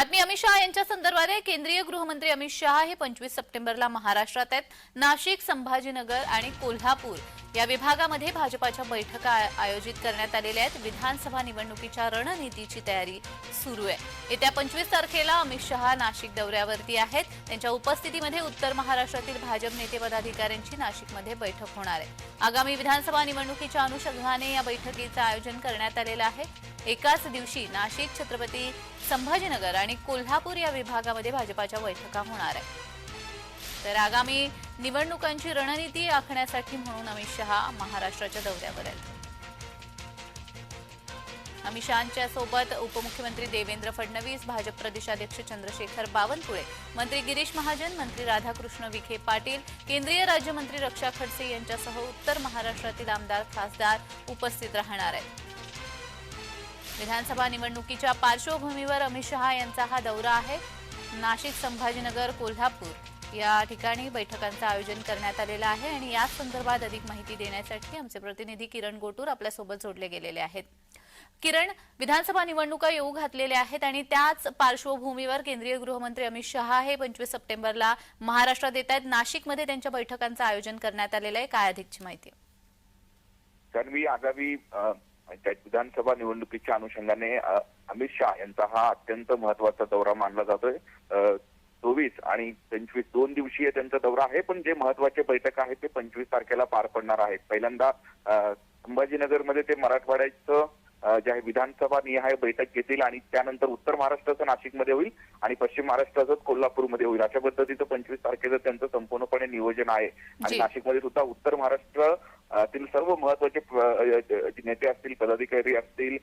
बातमी अमित शहा यांच्या संदर्भात आहे. केंद्रीय गृहमंत्री अमित शहा हे पंचवीस सप्टेंबरला महाराष्ट्रात आहेत. नाशिक संभाजीनगर आणि कोल्हापूर. या विभागामध्ये भाजपाच्या बैठका आयोजित करण्यात आलेल्या आहेत. विधानसभा निवडणुकीच्या रणनीतीची तयारी सुरू आहे. येत्या पंचवीस तारखेला अमित शहा नाशिक दौऱ्यावरती आहेत. त्यांच्या उपस्थितीमध्ये उत्तर महाराष्ट्रातील भाजप नेते पदाधिकाऱ्यांची नाशिकमध्ये बैठक होणार आहे. आगामी विधानसभा निवडणुकीच्या अनुषंगाने या बैठकीचं आयोजन करण्यात आलेलं आहे. एकाच दिवशी नाशिक छत्रपती संभाजीनगर आणि कोल्हापूर या विभागामध्ये भाजपाच्या बैठका होणार आहे तर आगामी निवडणुकांची रणनीती आखण्यासाठी म्हणून अमित शहा महाराष्ट्राच्या दौऱ्यावर आहेत. अमित शहांच्या सोबत उपमुख्यमंत्री देवेंद्र फडणवीस भाजप प्रदेशाध्यक्ष चंद्रशेखर बावनकुळे मंत्री गिरीश महाजन मंत्री राधाकृष्ण विखे पाटील केंद्रीय राज्यमंत्री रक्षा खडसे यांच्यासह उत्तर महाराष्ट्रातील आमदार खासदार उपस्थित राहणार आहेत. विधानसभा निवडणुकीच्या पार्श्वभूमीवर अमित शहा यांचा हा दौरा आहे. नाशिक संभाजीनगर कोल्हापूर. या ठिकाणी बैठकांचं आयोजन करण्यात आलेलं आहे आणि या संदर्भात अधिक माहिती देण्यासाठी आमचे प्रतिनिधी किरण गोटूर आपल्यासोबत जोडले गेलेले आहेत. किरण विधानसभा निवडणुका येऊ घातलेल्या आहेत आणि त्याच पार्श्वभूमीवर केंद्रीय गृहमंत्री अमित शहा हे पंचवीस सप्टेंबरला महाराष्ट्रात येत आहेत. नाशिकमध्ये त्यांच्या बैठकांचं आयोजन करण्यात आलेलं आहे. काय अधिकची माहिती? मी आगामी विधानसभा निवडणुकीच्या अनुषंगाने अमित शहा यांचा हा अत्यंत महत्त्वाचा दौरा मानला जातोय. चोवीस आणि पंचवीस दोन दिवसीय त्यांचा दौरा आहे पण जे महत्त्वाचे बैठक आहेत ते पंचवीस तारखेला पार पडणार आहेत. पहिल्यांदा संभाजीनगरमध्ये ते मराठवाड्याचं आहे विधानसभा निहाय बैठक घेतील आणि त्यानंतर उत्तर महाराष्ट्राचं नाशिकमध्ये होईल आणि पश्चिम महाराष्ट्राचं कोल्हापूरमध्ये होईल. अशा पद्धतीचं पंचवीस तारखेचं त्यांचं संपूर्णपणे नियोजन आहे. आणि. नाशिकमध्ये सुद्धा उत्तर महाराष्ट्र तील सर्व महत्त्वाचे नेते असतील पदाधिकारी असतील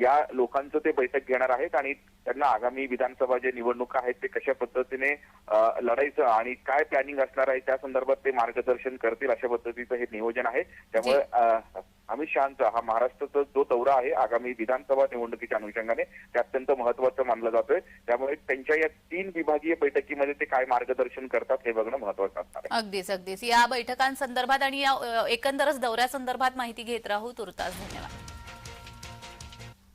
या लोकांचं ते बैठक घेणार आहेत आणि त्यांना आगामी विधानसभा जे निवडणुका आहेत ते कशा पद्धतीने लढायचं आणि काय प्लॅनिंग असणार आहे त्या संदर्भात ते मार्गदर्शन करतील अशा पद्धतीचं हे नियोजन आहे. त्यामुळे अमित शहाचा हा महाराष्ट्राचा जो दौरा आहे आगामी विधानसभा निवडणुकीच्या अनुषंगाने ते अत्यंत महत्वाचं मानलं जातोय. त्यामुळे त्यांच्या या तीन विभागीय बैठकीमध्ये ते काय मार्गदर्शन करतात हे बघणं महत्वाचं असणार अगदीच अगदीच. या बैठकांसंदर्भात आणि या एकंदरच दौऱ्यासंदर्भात माहिती घेत राहू. तुर्तास धन्यवाद.